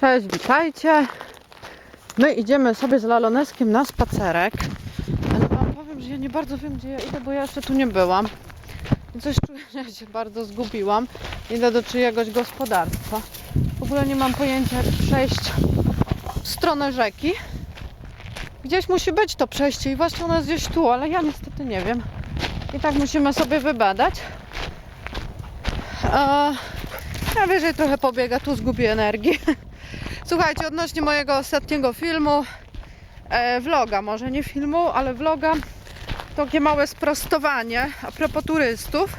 Cześć, witajcie. My idziemy sobie z Laloneskiem na spacerek. Ale wam powiem, że ja nie bardzo wiem, gdzie ja idę, bo ja jeszcze tu nie byłam. I coś czuję, że ja się bardzo zgubiłam. Idę do czyjegoś gospodarstwa. W ogóle nie mam pojęcia, jak przejść w stronę rzeki. Gdzieś musi być to przejście i właśnie ono jest gdzieś tu, ale ja niestety nie wiem. I tak musimy sobie wybadać. A, ja wyżej trochę pobiega, tu zgubię energii. Słuchajcie, odnośnie mojego ostatniego filmu, e, vloga, może nie filmu, ale vloga, takie małe sprostowanie a propos turystów,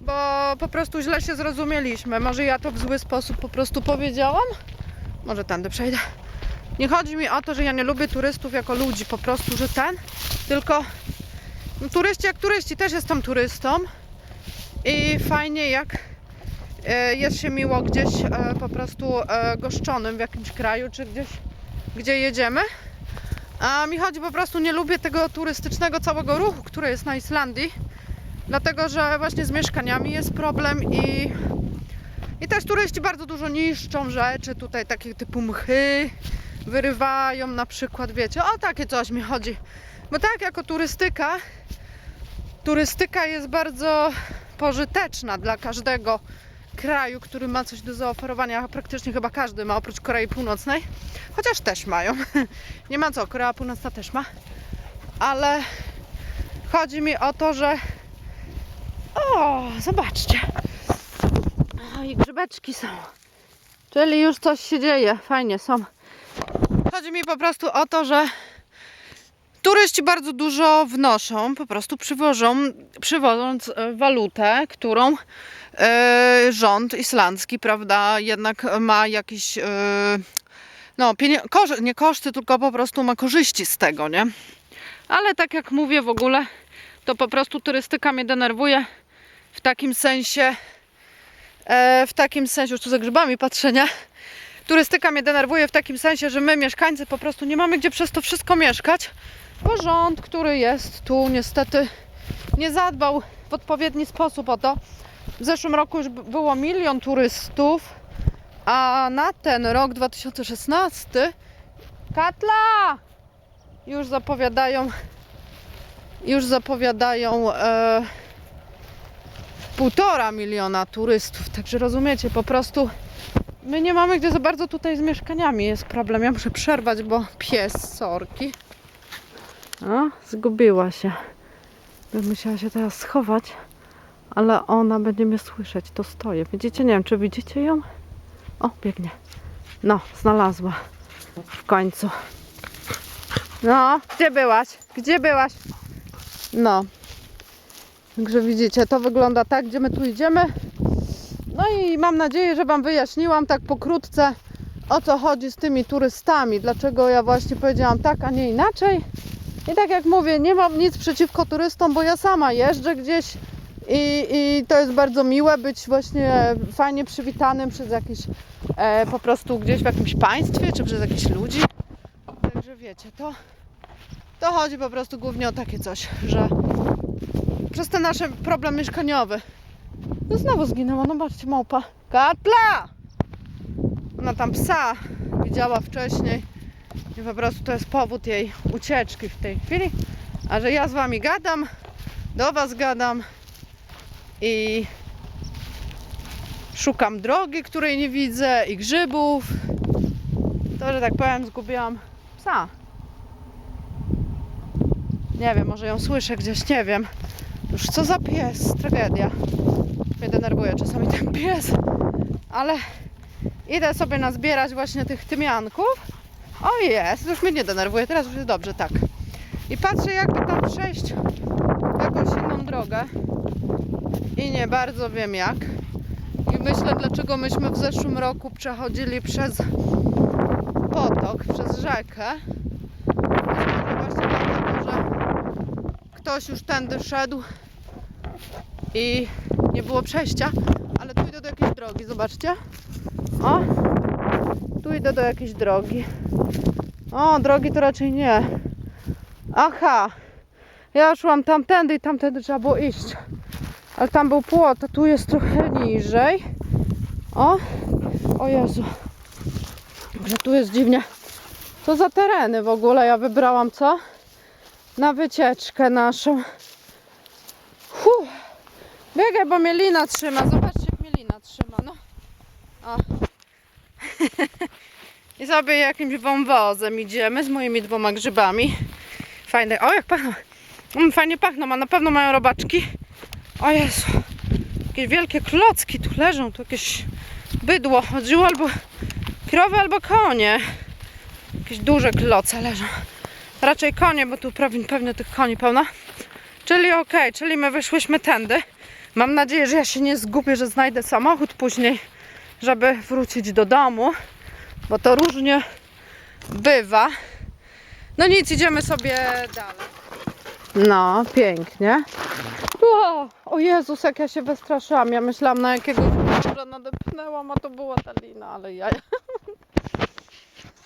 bo po prostu źle się zrozumieliśmy. Może ja to w zły sposób po prostu powiedziałam? Może tędy przejdę. Nie chodzi mi o to, że ja nie lubię turystów jako ludzi, po prostu, że ten, tylko no, turyści jak turyści, też jestem turystą i fajnie jak jest się miło gdzieś e, po prostu e, goszczonym w jakimś kraju, czy gdzieś, gdzie jedziemy. A mi chodzi po prostu, nie lubię tego turystycznego całego ruchu, który jest na Islandii, dlatego że właśnie z mieszkaniami jest problem i, i też turyści bardzo dużo niszczą rzeczy, tutaj takie typu mchy, wyrywają na przykład, wiecie, o takie coś mi chodzi. Bo tak, jako turystyka, turystyka jest bardzo pożyteczna dla każdego kraju, który ma coś do zaoferowania. Praktycznie chyba każdy ma, oprócz Korei Północnej. Chociaż też mają. Nie ma co, Korea Północna też ma. Ale chodzi mi o to, że. O, zobaczcie. O, i grzybeczki są. Czyli już coś się dzieje. Fajnie są. Chodzi mi po prostu o to, że turyści bardzo dużo wnoszą, po prostu przywożą, przywożąc e, walutę, którą e, rząd islandzki, prawda, jednak ma jakieś, e, no, kosz- nie koszty, tylko po prostu ma korzyści z tego, nie? Ale tak jak mówię w ogóle, to po prostu turystyka mnie denerwuje w takim sensie, e, w takim sensie, już tu za grzybami patrzenia, turystyka mnie denerwuje w takim sensie, że my mieszkańcy po prostu nie mamy gdzie przez to wszystko mieszkać, bo rząd, który jest tu niestety nie zadbał w odpowiedni sposób o to. W zeszłym roku już było milion turystów, a na ten rok 2016 Katla! Już zapowiadają już zapowiadają e, półtora miliona turystów. Także rozumiecie, po prostu my nie mamy gdzie za bardzo tutaj z mieszkaniami jest problem. Ja muszę przerwać, bo pies sorki. Zgubiła się. Bym musiała się teraz schować, ale ona będzie mnie słyszeć. To stoję. Widzicie? Nie wiem, czy widzicie ją? O, biegnie. No, znalazła. W końcu. No, gdzie byłaś? Gdzie byłaś? No. Także widzicie, to wygląda tak, gdzie my tu idziemy. No i mam nadzieję, że Wam wyjaśniłam tak pokrótce, o co chodzi z tymi turystami. Dlaczego ja właśnie powiedziałam tak, a nie inaczej. I tak jak mówię, nie mam nic przeciwko turystom, bo ja sama jeżdżę gdzieś i, i to jest bardzo miłe być właśnie fajnie przywitanym przez jakiś e, po prostu gdzieś w jakimś państwie, czy przez jakichś ludzi. Także wiecie, to, to chodzi po prostu głównie o takie coś, że przez ten nasz problem mieszkaniowy. No znowu zginęła, no patrzcie, małpa. Katla! Ona tam psa widziała wcześniej i po prostu to jest powód jej ucieczki w tej chwili. A że ja z wami gadam, do was gadam i szukam drogi, której nie widzę i grzybów, to, że tak powiem, zgubiłam psa. Nie wiem, może ją słyszę gdzieś, nie wiem. Już co za pies, tragedia. Mnie denerwuje czasami ten pies, ale idę sobie nazbierać właśnie tych tymianków. O jest, już mnie nie denerwuje, teraz już jest dobrze, tak. I patrzę jakby tam przejść jakąś inną drogę i nie bardzo wiem jak. I myślę, dlaczego myśmy w zeszłym roku przechodzili przez potok, przez rzekę. Może właśnie dlatego, że ktoś już tędy szedł i nie było przejścia, ale tu idę do jakiejś drogi, zobaczcie. O, tu idę do jakiejś drogi. O, drogi to raczej nie. Aha, ja szłam tamtędy i tamtędy trzeba było iść. Ale tam był płot, a tu jest trochę niżej. O, o Jezu. Że tu jest dziwnie. Co za tereny w ogóle ja wybrałam, co? Na wycieczkę naszą. Huh. Biegaj, bo mnie lina trzyma. Zobaczcie, jak mnie lina trzyma, no. O. I sobie jakimś wąwozem idziemy z moimi dwoma grzybami. Fajne. O, jak pachną. Mm, fajnie pachną, a na pewno mają robaczki. O Jezu. Jakieś wielkie klocki tu leżą. Tu jakieś bydło chodziło albo krowy, albo konie. Jakieś duże kloce leżą. Raczej konie, bo tu pewnie, pewnie tych koni pełno. Czyli okej, czyli my wyszłyśmy tędy. Mam nadzieję, że ja się nie zgubię, że znajdę samochód później, żeby wrócić do domu, bo to różnie bywa. No nic, idziemy sobie dalej. No, pięknie. O, o Jezus, jak ja się wystraszyłam. Ja myślałam na jakiegoś że nadepnęłam, a to była ta lina, ale ja...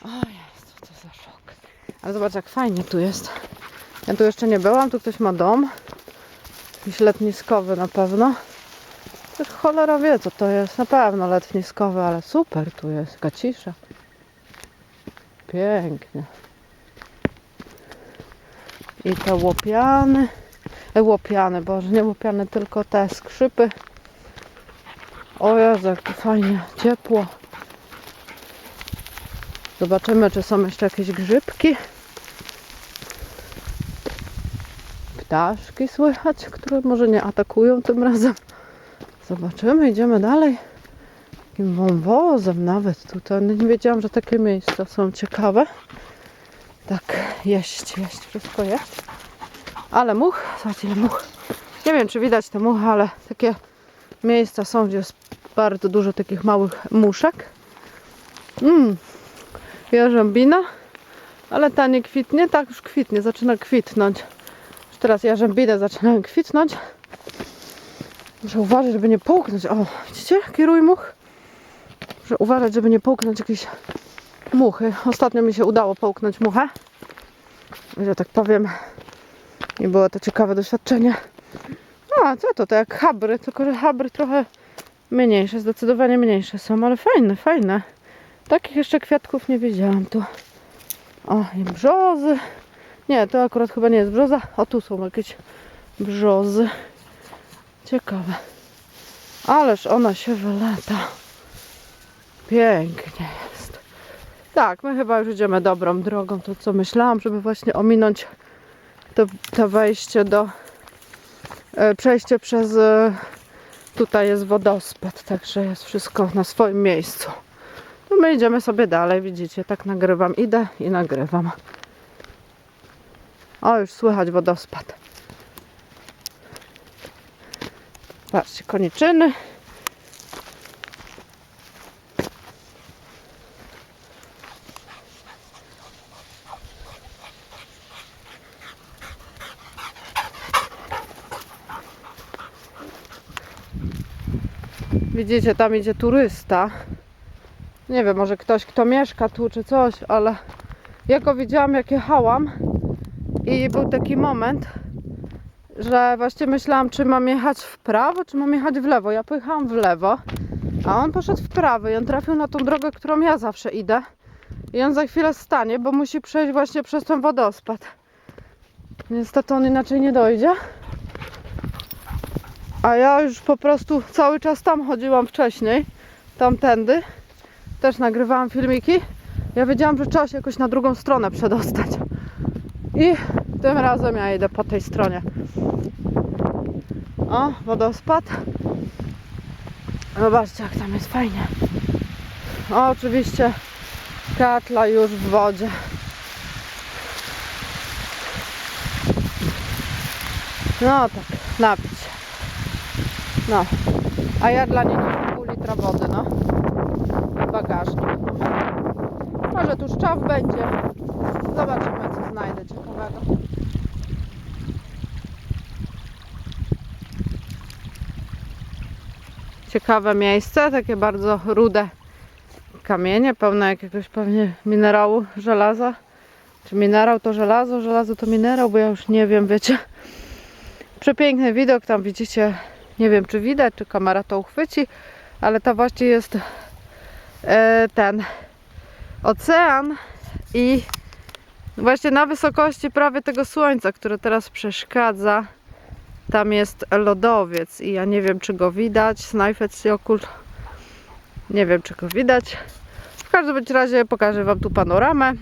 O Jezu, to za szok. Ale zobacz, jak fajnie tu jest. Ja tu jeszcze nie byłam, tu ktoś ma dom. Jakiś letniskowy na pewno. Też cholera wie, co to jest. Na pewno letniskowy, ale super tu jest. Jaka cisza. Pięknie. I te łopiany. E, łopiany, boże, nie łopiany, tylko te skrzypy. O Jezu, jak tu fajnie, ciepło. Zobaczymy, czy są jeszcze jakieś grzybki. Ptaszki słychać, które może nie atakują tym razem. Zobaczymy, idziemy dalej. Takim wąwozem nawet tutaj. No Nie wiedziałam, że takie miejsca są ciekawe. Tak, jeść, jeść, wszystko jeść. Ale much, zobaczcie ile much. Nie wiem, czy widać te muchy, ale takie miejsca są, gdzie jest bardzo dużo takich małych muszek. Mmm, jarzębina, ale ta nie kwitnie, tak już kwitnie, zaczyna kwitnąć. Już teraz jarzębiny zaczynają kwitnąć. Muszę uważać, żeby nie połknąć. O, widzicie? Kieruj much. Muszę uważać, żeby nie połknąć jakiejś muchy. Ostatnio mi się udało połknąć muchę. Że tak powiem, nie było to ciekawe doświadczenie. A, co to? To jak habry, tylko że habry trochę mniejsze, zdecydowanie mniejsze są, ale fajne, fajne. Takich jeszcze kwiatków nie widziałam tu. O, i brzozy. Nie, to akurat chyba nie jest brzoza. O, tu są jakieś brzozy. Ciekawe. Ależ ona się wylata. Pięknie jest. Tak, my chyba już idziemy dobrą drogą. To co myślałam, żeby właśnie ominąć to, to wejście do e, przejście przez e, tutaj jest wodospad, także jest wszystko na swoim miejscu. To my idziemy sobie dalej, widzicie, tak nagrywam, idę i nagrywam. O, już słychać wodospad. Patrzcie, koniczyny. Widzicie, tam idzie turysta. Nie wiem, może ktoś, kto mieszka tu czy coś, ale ja go widziałam jak jechałam i był taki moment, że właśnie myślałam, czy mam jechać w prawo, czy mam jechać w lewo. Ja pojechałam w lewo, a on poszedł w prawo i on trafił na tą drogę, którą ja zawsze idę. I on za chwilę stanie, bo musi przejść właśnie przez ten wodospad. Niestety on inaczej nie dojdzie. A ja już po prostu cały czas tam chodziłam wcześniej, tamtędy. Też nagrywałam filmiki. Ja wiedziałam, że trzeba się jakoś na drugą stronę przedostać. I tym razem ja idę po tej stronie. O, wodospad. Zobaczcie, jak tam jest fajnie. O, oczywiście katla już w wodzie. No tak, napić się. No, a ja dla niej pół litra wody, no. W bagażnik. Może tu szczaw będzie. Zobaczymy, co znajdę ciekawego. Ciekawe miejsce, takie bardzo rude kamienie, pełne jakiegoś pewnie minerału, żelaza. Czy minerał to żelazo, żelazo to minerał, bo ja już nie wiem, wiecie. Przepiękny widok, tam widzicie nie wiem, czy widać, czy kamera to uchwyci, ale to właśnie jest e, ten ocean i właśnie na wysokości prawie tego słońca, które teraz przeszkadza, tam jest lodowiec i ja nie wiem czy go widać, Snæfellsjökull, nie wiem czy go widać. W każdym razie pokażę Wam tu panoramę.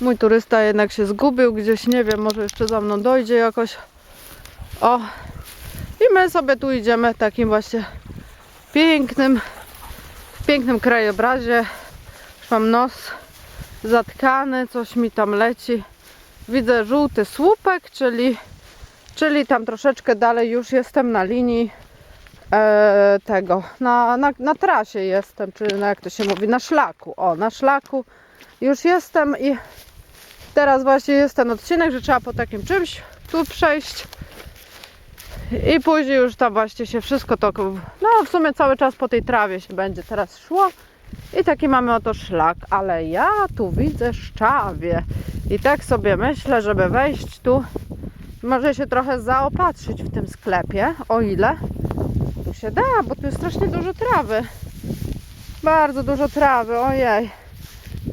Mój turysta jednak się zgubił gdzieś, nie wiem, może jeszcze za mną dojdzie jakoś. O, i my sobie tu idziemy takim właśnie pięknym, w pięknym krajobrazie. Już mam nos zatkany, coś mi tam leci. Widzę żółty słupek, czyli, czyli tam troszeczkę dalej już jestem na linii e, tego, na, na, na trasie jestem, czy na, jak to się mówi, na szlaku. O, na szlaku już jestem i teraz właśnie jest ten odcinek, że trzeba po takim czymś tu przejść. I później już tam właśnie się wszystko to, no w sumie cały czas po tej trawie się będzie teraz szło. I taki mamy oto szlak, ale ja tu widzę szczawie. I tak sobie myślę, żeby wejść tu, może się trochę zaopatrzyć w tym sklepie, o ile tu się da, bo tu jest strasznie dużo trawy. Bardzo dużo trawy, ojej.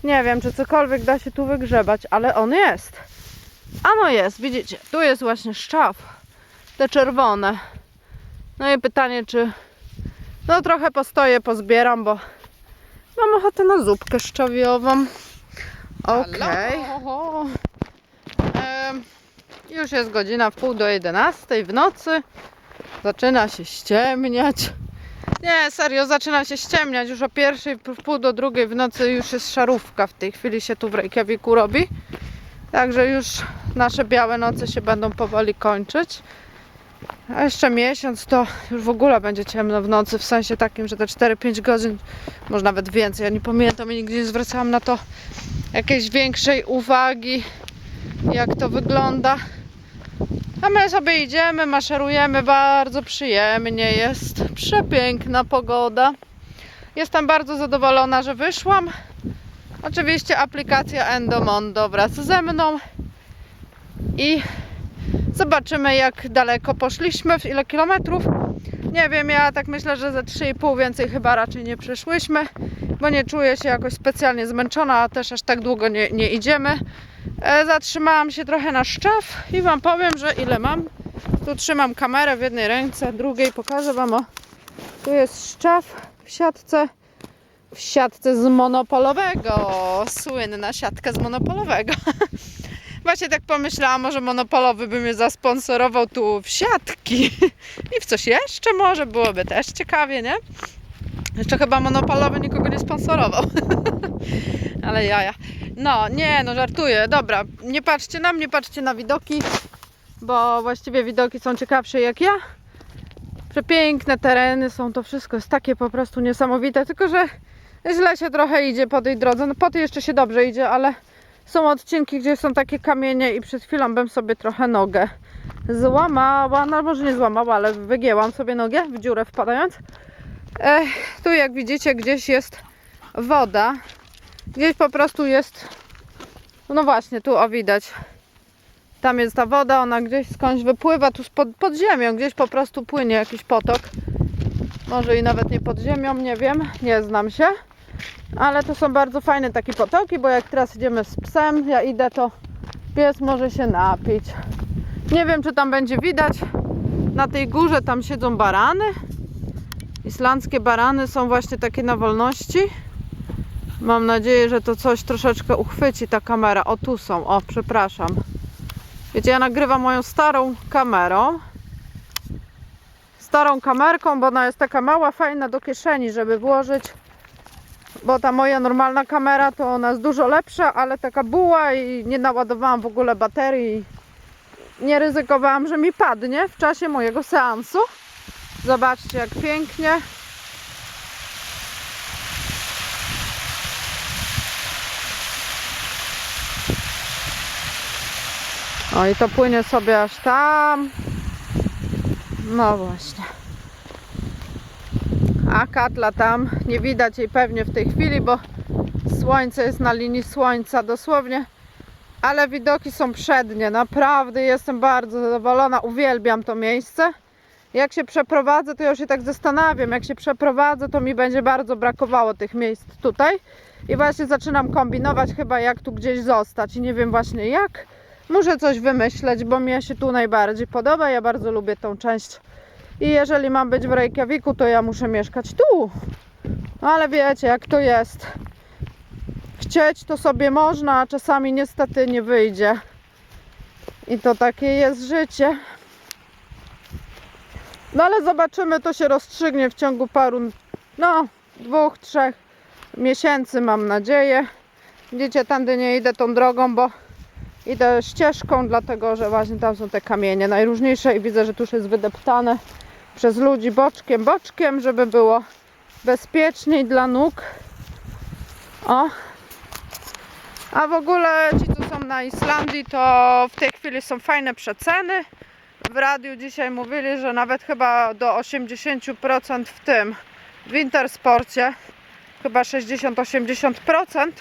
Nie wiem, czy cokolwiek da się tu wygrzebać, ale on jest. A no jest, widzicie, tu jest właśnie szczaw. Te czerwone. No i pytanie, czy... No trochę postoję, pozbieram, bo mam ochotę na zupkę szczawiową. Okej. Em, Już jest godzina w pół do 11 w nocy. Zaczyna się ściemniać. Nie, serio, zaczyna się ściemniać. Już o pierwszej, w pół do drugiej w nocy już jest szarówka. W tej chwili się tu w Reykjaviku robi. Także już nasze białe noce się będą powoli kończyć. A jeszcze miesiąc to już w ogóle będzie ciemno w nocy, w sensie takim, że te 4-5 godzin, może nawet więcej. Ja nie pamiętam i nigdy nie zwracałam na to jakiejś większej uwagi, jak to wygląda. A my sobie idziemy, maszerujemy, bardzo przyjemnie jest, przepiękna pogoda. Jestem bardzo zadowolona, że wyszłam. Oczywiście aplikacja Endomondo wraz ze mną i zobaczymy jak daleko poszliśmy, w ile kilometrów. Nie wiem, ja tak myślę, że ze 3,5 więcej chyba raczej nie przeszłyśmy, bo nie czuję się jakoś specjalnie zmęczona, a też aż tak długo nie, nie idziemy. E, zatrzymałam się trochę na szczaw i Wam powiem, że ile mam. Tu trzymam kamerę w jednej ręce, drugiej pokażę Wam. O, tu jest szczaw w siatce, w siatce z monopolowego. Słynna siatka z monopolowego. Właśnie tak pomyślałam, może monopolowy by mnie zasponsorował tu w siatki i w coś jeszcze może, byłoby też ciekawie, nie? Jeszcze chyba monopolowy nikogo nie sponsorował. Ale jaja. No, nie, no żartuję. Dobra, nie patrzcie na mnie, patrzcie na widoki, bo właściwie widoki są ciekawsze jak ja. Przepiękne tereny są, to wszystko jest takie po prostu niesamowite, tylko że źle się trochę idzie po tej drodze. No po tej jeszcze się dobrze idzie, ale są odcinki, gdzie są takie kamienie i przed chwilą bym sobie trochę nogę złamała, no może nie złamała, ale wygięłam sobie nogę w dziurę wpadając. Ech, tu jak widzicie gdzieś jest woda, gdzieś po prostu jest, no właśnie tu o widać, tam jest ta woda, ona gdzieś skądś wypływa, tu spod, pod ziemią, gdzieś po prostu płynie jakiś potok. Może i nawet nie pod ziemią, nie wiem, nie znam się. Ale to są bardzo fajne takie potoki, bo jak teraz idziemy z psem, ja idę, to pies może się napić. Nie wiem, czy tam będzie widać. Na tej górze tam siedzą barany. Islandzkie barany są właśnie takie na wolności. Mam nadzieję, że to coś troszeczkę uchwyci ta kamera. O, tu są. O, przepraszam. Wiecie, ja nagrywam moją starą kamerą. Starą kamerką, bo ona jest taka mała, fajna do kieszeni, żeby włożyć bo ta moja normalna kamera to ona jest dużo lepsza, ale taka była i nie naładowałam w ogóle baterii. Nie ryzykowałam, że mi padnie w czasie mojego seansu. Zobaczcie jak pięknie. O i to płynie sobie aż tam. No właśnie. A Katla tam, nie widać jej pewnie w tej chwili, bo słońce jest na linii słońca dosłownie. Ale widoki są przednie, naprawdę jestem bardzo zadowolona, uwielbiam to miejsce. Jak się przeprowadzę, to ja się tak zastanawiam. Jak się przeprowadzę, to mi będzie bardzo brakowało tych miejsc tutaj. I właśnie zaczynam kombinować chyba jak tu gdzieś zostać. I nie wiem właśnie jak. Muszę coś wymyśleć, bo mnie się tu najbardziej podoba. Ja bardzo lubię tą część. I jeżeli mam być w Reykjaviku, to ja muszę mieszkać tu. No ale wiecie, jak to jest. Chcieć to sobie można, a czasami niestety nie wyjdzie. I to takie jest życie. No ale zobaczymy, to się rozstrzygnie w ciągu paru, no, dwóch, trzech miesięcy, mam nadzieję. Widzicie, tędy nie idę tą drogą, bo idę ścieżką, dlatego że właśnie tam są te kamienie najróżniejsze i widzę, że tu już jest wydeptane przez ludzi boczkiem, boczkiem, żeby było bezpieczniej dla nóg. O. A w ogóle ci, co są na Islandii, to w tej chwili są fajne przeceny. W radiu dzisiaj mówili, że nawet chyba do 80% w tym w Intersporcie, chyba 60-80%,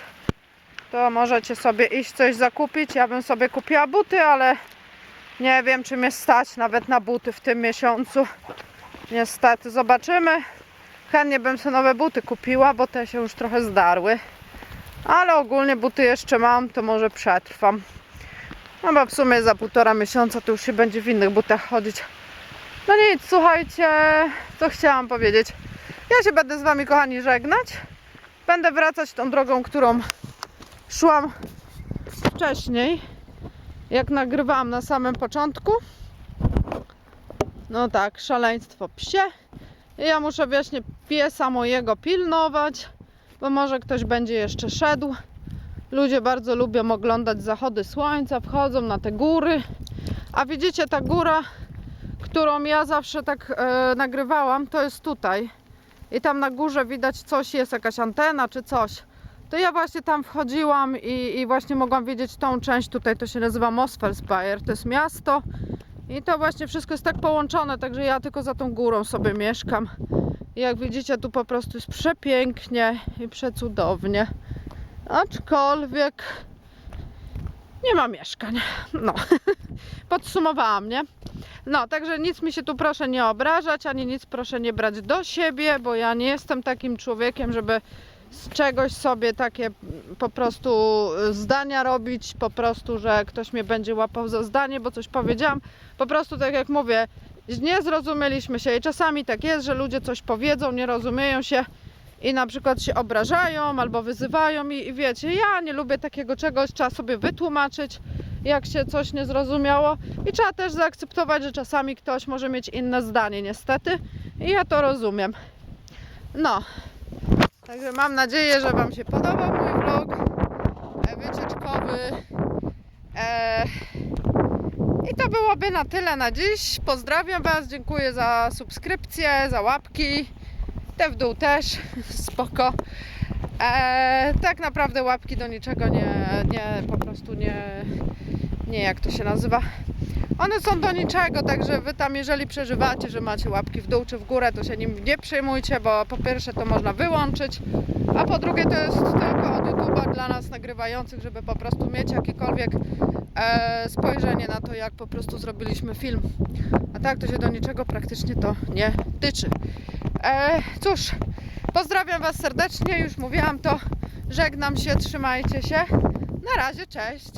to możecie sobie iść coś zakupić. Ja bym sobie kupiła buty, ale nie wiem, czy mnie stać nawet na buty w tym miesiącu. Niestety, zobaczymy. Chętnie bym sobie nowe buty kupiła, bo te się już trochę zdarły. Ale ogólnie buty jeszcze mam, to może przetrwam. No bo w sumie za półtora miesiąca to już się będzie w innych butach chodzić. No nic, słuchajcie, co chciałam powiedzieć. Ja się będę z Wami, kochani, żegnać. Będę wracać tą drogą, którą szłam wcześniej, jak nagrywałam na samym początku. No tak, szaleństwo psie. Ja muszę właśnie piesa mojego pilnować, bo może ktoś będzie jeszcze szedł. Ludzie bardzo lubią oglądać zachody słońca, wchodzą na te góry. A widzicie, ta góra, którą ja zawsze tak e, nagrywałam, to jest tutaj. I tam na górze widać coś, jest jakaś antena czy coś. To ja właśnie tam wchodziłam i, i właśnie mogłam widzieć tą część tutaj, to się nazywa Mosfellsbayer, to jest miasto. I to właśnie wszystko jest tak połączone, także ja tylko za tą górą sobie mieszkam. I jak widzicie, tu po prostu jest przepięknie i przecudownie. Aczkolwiek nie ma mieszkań. No, podsumowałam, nie? No, także nic mi się tu proszę nie obrażać, ani nic proszę nie brać do siebie, bo ja nie jestem takim człowiekiem, żeby z czegoś sobie takie po prostu zdania robić, po prostu, że ktoś mnie będzie łapał za zdanie, bo coś powiedziałam. Po prostu tak jak mówię, nie zrozumieliśmy się i czasami tak jest, że ludzie coś powiedzą, nie rozumieją się i na przykład się obrażają albo wyzywają i, i wiecie, ja nie lubię takiego czegoś, trzeba sobie wytłumaczyć, jak się coś nie zrozumiało i trzeba też zaakceptować, że czasami ktoś może mieć inne zdanie niestety i ja to rozumiem. No, także mam nadzieję, że Wam się podobał mój vlog e, wycieczkowy. E, I to byłoby na tyle na dziś. Pozdrawiam Was, dziękuję za subskrypcję, za łapki. Te w dół też, spoko. E, tak naprawdę łapki do niczego nie, nie po prostu nie, nie jak to się nazywa. One są do niczego, także wy tam jeżeli przeżywacie, że macie łapki w dół czy w górę, to się nim nie przejmujcie, bo po pierwsze to można wyłączyć, a po drugie to jest tylko od YouTube'a dla nas nagrywających, żeby po prostu mieć jakiekolwiek e, spojrzenie na to, jak po prostu zrobiliśmy film. A tak to się do niczego praktycznie to nie tyczy. E, cóż, pozdrawiam Was serdecznie, już mówiłam to. Żegnam się, trzymajcie się. Na razie, cześć.